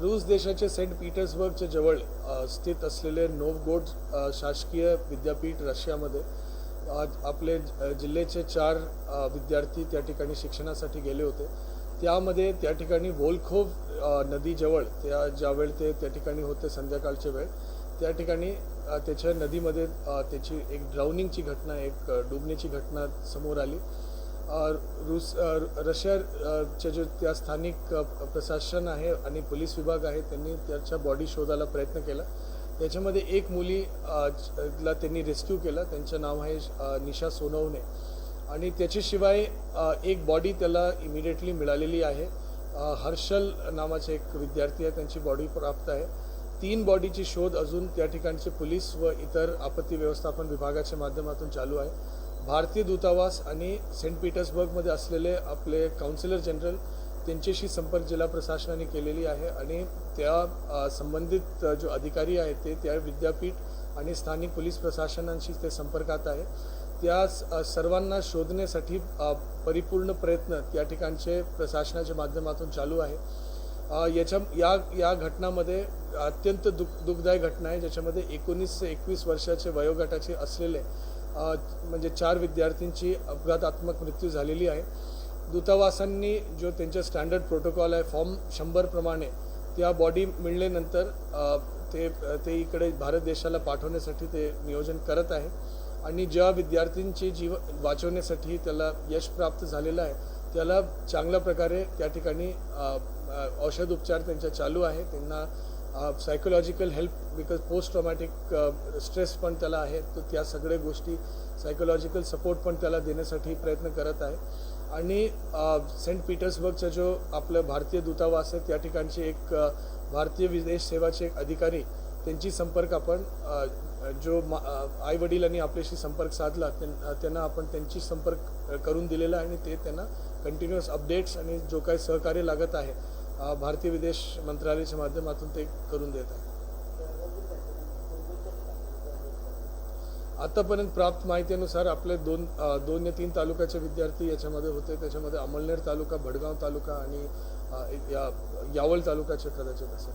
रूस देशाचे सेंट पीटर्सबर्गच्या जवळ स्थित असलेले नोवगोड शासकीय विद्यापीठ रशियामध्ये. आपले जिल्ह्याचे चार विद्यार्थी त्या ठिकाणी शिक्षणासाठी गेले होते. त्यामध्ये त्या ठिकाणी वोलखोव नदीजवळ त्या ज्यावेळी ते त्या ठिकाणी होते संध्याकाळच्या वेळ त्या ठिकाणी त्याच्या नदीमध्ये त्याची एक ड्राउनिंगची घटना एक डुबण्याची घटना समोर आली. रूस रशियाच्या रशिया जे त्या स्थानिक प्रशासन आहे आणि पोलीस विभाग आहे त्यांनी त्याच्या बॉडी शोधायला प्रयत्न केला. त्याच्यामध्ये एक मुली ला त्यांनी रेस्क्यू केला. त्यांचं नाव आहे निशा सोनवणे. आणि त्याच्याशिवाय एक बॉडी त्याला इमिडिएटली मिळालेली आहे. हर्षल नावाचे एक विद्यार्थी आहे त्यांची बॉडी प्राप्त आहे. तीन बॉडीची शोध अजून त्या ठिकाणचे पोलीस व इतर आपत्ती व्यवस्थापन विभागाच्या माध्यमातून चालू आहे. भारतीय दूतावास आणि सेंट पीटर्सबर्गमध्ये असलेले आपले काउन्सिलर जनरल त्यांच्याशी संपर्क जिल्हा प्रशासनाने केलेली आहे आणि त्या संबंधित जो अधिकारी आहेत ते त्या विद्यापीठ आणि स्थानिक पोलीस प्रशासनांशी ते संपर्कात आहे. त्या सर्वांना शोधण्यासाठी परिपूर्ण प्रयत्न त्या ठिकाणचे प्रशासनाच्या माध्यमातून चालू आहे. याच्या या या घटनामध्ये अत्यंत दुःख दुःखदायक घटना आहे ज्याच्यामध्ये एकोणीस ते एकवीस वर्षाचे वयोगटाचे असलेले म्हणजे चार विद्यार्थ्यांची अपघातात्मक मृत्यू झालेली आहे. दूतावासांनी जो त्यांचा स्टँडर्ड प्रोटोकॉल आहे फॉर्म शंभरप्रमाणे त्या बॉडी मिळल्यानंतर ते ते इकडे भारत देशाला पाठवण्यासाठी ते नियोजन करत आहे. आणि ज्या विद्यार्थ्यांची जीव वाचवण्यासाठी त्याला यश प्राप्त झालेलं आहे त्याला चांगल्या प्रकारे त्या ठिकाणी औषध उपचार त्यांच्या चालू आहे. त्यांना psychological help because post traumatic stress पण त्याला आहे. तर त्या सगळ्या गोष्टी सायकोलॉजिकल सपोर्ट पण त्याला देण्यासाठी प्रयत्न करत आहे. आणि सेंट पीटर्सबर्गचा जो आपलं भारतीय दूतावास आहे त्या ठिकाणचे एक भारतीय विदेश सेवाचे एक अधिकारी त्यांची संपर्क आपण जो आई वडिलांनी आपल्याशी संपर्क साधला त्यां- त्यांना आपण त्यांची संपर्क करून दिलेला आहे आणि ते त्यांना कंटिन्युअस अपडेट्स आणि जो काही सहकार्य लागत आहे भारतीय विदेश मंत्रालयाच्या माध्यमातून ते करून देत आहे आतापर्यंत प्राप्त माहितीनुसार आपले दोन दोन या तीन तालुक्याचे विद्यार्थी याच्यामध्ये होते. त्याच्यामध्ये अमळनेर तालुका भडगाव तालुका आणि या यावल तालुक्याचे कदाचित असेल.